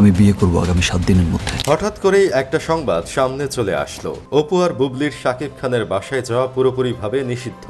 আমি বিয়ে করব আগামী সাত দিনের মধ্যে। হঠাৎ করেই একটা সংবাদ সামনে চলে আসলো। অপু আর বুবলির শাকিব খানের বাসায় যাওয়া পুরোপুরি ভাবে নিষিদ্ধ।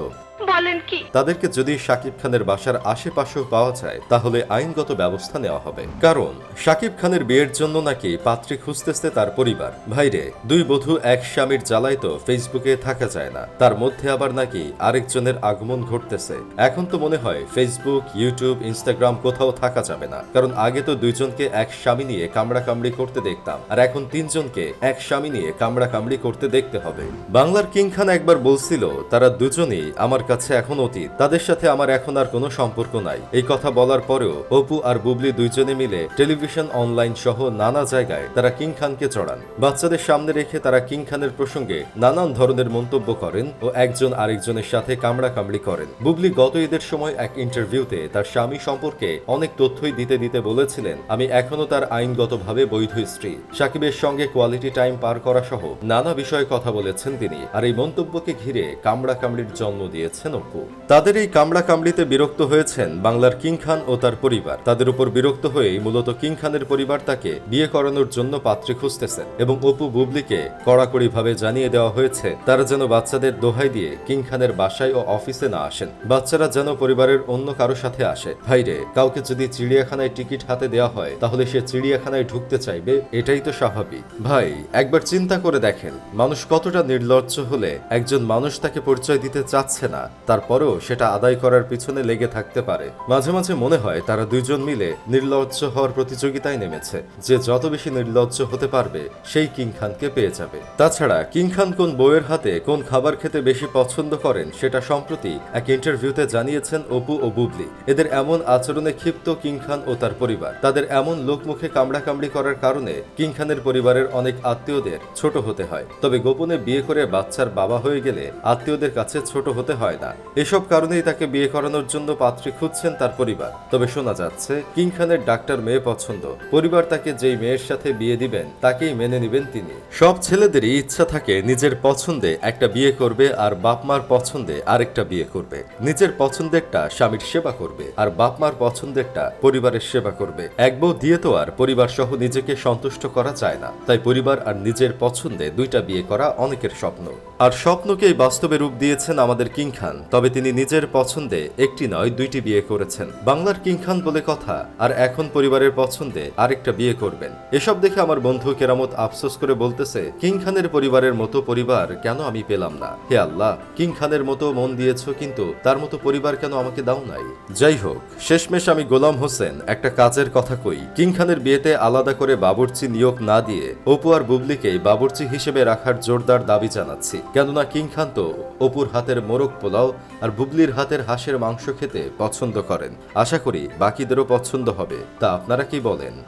বলেন কি? তাদেরকে যদি শাকিব খানের বাসার আশেপাশেও পাওয়া যায়, তাহলে আইনগত ব্যবস্থা নেওয়া হবে। কারণ, শাকিব খানের বিয়ের জন্য নাকি পাত্রী খুঁজতেছে তার পরিবার। ভাইরে, দুই বধূ এক স্বামীর জ্বালায় তো ফেসবুকে থাকা যায় না। তার মধ্যে আবার নাকি আরেকজনের আগমন ঘটতেছে। এখন তো মনে হয় ফেসবুক, ইউটিউব, ইনস্টাগ্রাম কোথাও থাকা যাবে না। কারণ আগে তো দুইজনকে এক স্বামী নিয়ে কামড়া কামড়ি করতে দেখতাম। আর এখন তিনজনকে এক স্বামী নিয়ে কামড়া কামড়ি করতে দেখতে হবে। বাংলার কিং খান একবার বলছিল, তারা দুজনেই আমার কাছে এখন অতীত। তাদের সাথে আমার এখন আর কোনো সম্পর্ক নাই। এই কথা বলার পরেও অপু আর বুবলি দুইজনে মিলে টেলিভিশন অনলাইন সহ নানা জায়গায় তারা কিং খানকে চড়ান। বাচ্চাদের সামনে রেখে তারা কিং খানের প্রসঙ্গে নানান ধরনের মন্তব্য করেন ও একজন আরেকজনের সাথে কামড়া কামড়ি করেন। বুবলি গত ঈদের সময় এক ইন্টারভিউতে তার স্বামী সম্পর্কে অনেক তথ্যই দিতে দিতে বলেছিলেন, আমি এখনও তার আইনগতভাবে বৈধ স্ত্রী। সাকিবের সঙ্গে কোয়ালিটি টাইম পার করা সহ নানা বিষয়ে কথা বলেছেন তিনি, আর এই মন্তব্যকে ঘিরে কামড়া কামড়ির জন্ম দিয়েছেন অপু তাদের এই কামড়া কামড়িতে বিরক্ত হয়েছেন বাংলার কিং খান ও তার পরিবার। তাদের উপর বিরক্ত হয়েই মূলত কিং খানের পরিবার তাকে বিয়ে করানোর জন্য পাত্রী খুঁজতেছেন এবং অপু বুবলিকে কড়াকড়িভাবে জানিয়ে দেওয়া হয়েছে, তারা যেন বাচ্চাদের দোহাই দিয়ে কিং খানের বাসায় ও অফিসে না আসেন। বাচ্চারা যেন পরিবারের অন্য কারও সাথে আসে। ভাইরে কাউকে যদি চিড়িয়াখানায় টিকিট হাতে দেওয়া হয়, তাহলে সে চিড়িয়াখানায় ঢুকতে চাইবে, এটাই তো স্বাভাবিক। ভাই, একবার চিন্তা করে দেখেন, মানুষ কতটা নির্লজ্জ হলে একজন মানুষ তাকে পরিচয় দিতে চাচ্ছে না তারপরেও সেটা আদায় করার পিছনে লেগে থাকতে পারে। মাঝে মাঝে মনে হয় তারা দুইজন মিলে নির্লজ্জ হওয়ার প্রতিযোগিতায় নেমেছে। যে যত বেশি নির্লজ্জ হতে পারবে, সেই কিং খানকে পেয়ে যাবে। তাছাড়া কিং খান কোন বইয়ের হাতে কোন খাবার খেতে বেশি পছন্দ করেন, সেটা সম্প্রতি এক ইন্টারভিউতে জানিয়েছেন অপু ও বুবলি। এদের এমন আচরণে ক্ষিপ্ত কিং খান ও তার পরিবার। তাদের এমন লোকমুখে কামড়া কামড়ি করার কারণে কিং খানের পরিবারের অনেক আত্মীয়দের ছোট হতে হয়। তবে গোপনে বিয়ে করে বাচ্চার বাবা হয়ে গেলে আত্মীয়দের কাছে ছোট হতে হয় না। এসব কারণেই তাকে বিয়ে করানোর জন্য পাত্রী খুঁজছেন তার পরিবার। তবে শোনা যাচ্ছে, কিং খানের ডাক্তার মেয়ে পছন্দ। পরিবার তাকে যেই মেয়ের সাথে বিয়ে দিবেন, তাকেই মেনে নেবেন তিনি। সব ছেলেদেরই ইচ্ছা থাকে নিজের পছন্দে একটা বিয়ে করবে আর বাপ মার পছন্দে আরেকটা বিয়ে করবে। নিজের পছন্দেরটা স্বামীর সেবা করবে আর বাপ মার পছন্দেরটা পরিবারের সেবা করবে। এক বউ দিয়ে তো আর পরিবার সহ নিজেকে সন্তুষ্ট করা যায় না। তাই পরিবার আর নিজের পছন্দে দুইটা বিয়ে করা অনেকের স্বপ্ন। আর স্বপ্নকেই বাস্তবে রূপ দিয়েছেন আমাদের কিং খান। তবে তিনি নিজের পছন্দে একটি নয়, দুইটি বিয়ে করেছেন। বাংলার কিং খান বলে কথা, আর এখন পরিবারের পছন্দে আরেকটা বিয়ে করবেন। এসব দেখে আমার বন্ধু কেরামত আফসোস করে বলতেছে, কিং খানের পরিবারের মতো পরিবার কেন আমি পেলাম না? হে আল্লাহ, কিং খানের মতো মন দিয়েছ, কিন্তু তার মতো পরিবার কেন আমাকে দাও নাই? যাই হোক, শেষমেশ আমি গোলাম হোসেন, একটা কাজের কথা কই। কিং খানের বিয়েতে আলাদা করে বাবুর্চি নিয়োগ না দিয়ে অপু আর বুবলিকে বাবুর্চি হিসেবে রাখার জোরদার দাবি জানাচ্ছি। কেননা কিং খান তো অপুর হাতের মোরগ পোলাও আর বুবলির হাতের হাঁসের মাংস খেতে পছন্দ করেন। আশা করি বাকিদেরও পছন্দ হবে। তা আপনারা কি বলেন?